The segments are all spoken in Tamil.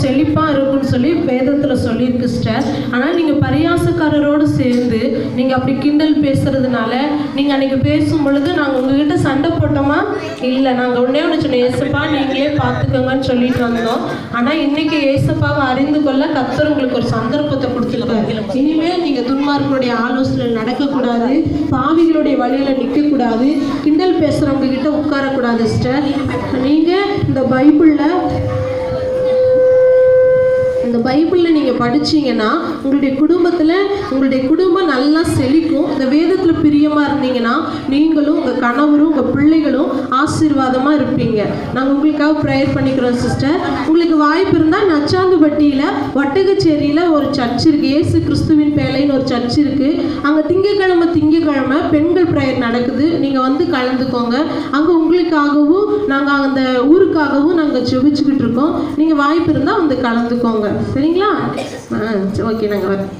செழிப்பாக இருக்கும்னு சொல்லி வேதத்தில் சொல்லியிருக்கு சிஸ்டர் ஆனால் நீங்கள் பரியாசக்காரரோடு சேர்ந்து நீங்கள் அப்படி கிண்டல் பேசுறதுனால நீங்கள் அன்றைக்கி பேசும் பொழுது நாங்கள் உங்ககிட்ட சண்டை போட்டோமா? இல்லை நாங்கள் ஒன்றே ஒன்று சொன்னோம் ஏசப்பா நீங்களே பார்த்துக்கோங்கன்னு சொல்லிட்டு வந்தோம். ஆனால் இன்றைக்கி ஏசப்பாவை அறிந்து கொள்ள கத்தர் உங்களுக்கு ஒரு சந்தர்ப்பத்தை கொடுத்துருக்காரு. இனிமேல் நீங்கள் துன்மார்களுடைய ஆலோசனை நடக்கக்கூடாது பாவிகளுடைய வழியில் நிற்கக்கூடாது கிண்டல் பேசுகிறவங்க கிட்ட உட்காரக்கூடாது சிஸ்டர் நீங்கள் இந்த பைபிளில் பைபிளில் நீங்கள் படிச்சீங்கன்னா உங்களுடைய குடும்பத்தில் உங்களுடைய குடும்பம் நல்லா செழிக்கும். இந்த வேதத்தில் பிரியமாக இருந்தீங்கன்னா நீங்களும் உங்கள் கணவரும் உங்கள் பிள்ளைகளும் ஆசீர்வாதமாக இருப்பீங்க. நாங்கள் உங்களுக்காக ப்ரேயர் பண்ணிக்கிறோம் சிஸ்டர் உங்களுக்கு வாய்ப்பு இருந்தால் நச்சாந்துப்பட்டியில் வட்டகச்சேரியில் ஒரு சர்ச் இருக்குது இயேசு கிறிஸ்துவின் பேலைன்னு ஒரு சர்ச் இருக்குது அங்கே திங்கக்கிழமை திங்கக்கிழமை பெண்கள் ப்ரேயர் நடக்குது. நீங்கள் வந்து கலந்துக்கோங்க. அங்கே உங்களுக்காகவும் நாங்கள் அந்த ஊர் ஊருக்காகவும் நாங்கள் செபிச்சுக்கிட்டு இருக்கோம். நீங்கள் வாய்ப்பு இருந்தால் வந்து கலந்துக்கோங்க. சரிங்களா? ஆ ஓகே நாங்கள் வரோம்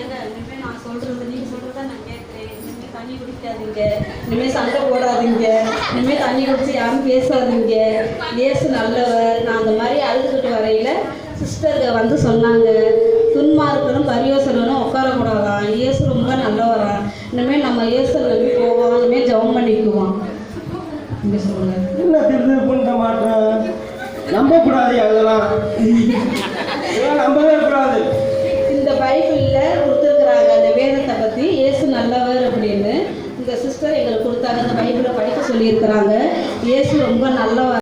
ஏங்க இனிமே நான் நான் தண்ணி குடிக்காதீங்க. சண்டை போடாதீங்க. இனிமே தண்ணி குடிச்சு யாரும் பேசாதீங்க. இயேசு நல்லவர். நான் அந்த மாதிரி அழுதுகிட்டு வரையில சிஸ்டர்க வந்து சொன்னாங்க. துன்மார்க்கனும் பரியோசனும் உட்காரக்கூடாதான் இயேசு ரொம்ப நல்லவரா இனிமேல் நம்ம இயேசு நம்பி போவோம் இனிமேல் ஜெபம் பண்ணிக்குவோம் இங்கே சொல்லுங்க. என்ன திருது பண்ண மாட்டேன் நம்பக்கூடாது அதெல்லாம். நம்பவே கூடாது. இந்த பைபிளில் கொடுத்துருக்குறாங்க அந்த வேதத்தை பற்றி இயேசு நல்லவர் அப்படின்னு. இந்த சிஸ்டர் எங்களுக்கு கொடுத்தாங்க இந்த பைபிளை படிக்க சொல்லியிருக்கிறாங்க. இயேசு ரொம்ப நல்லவர்.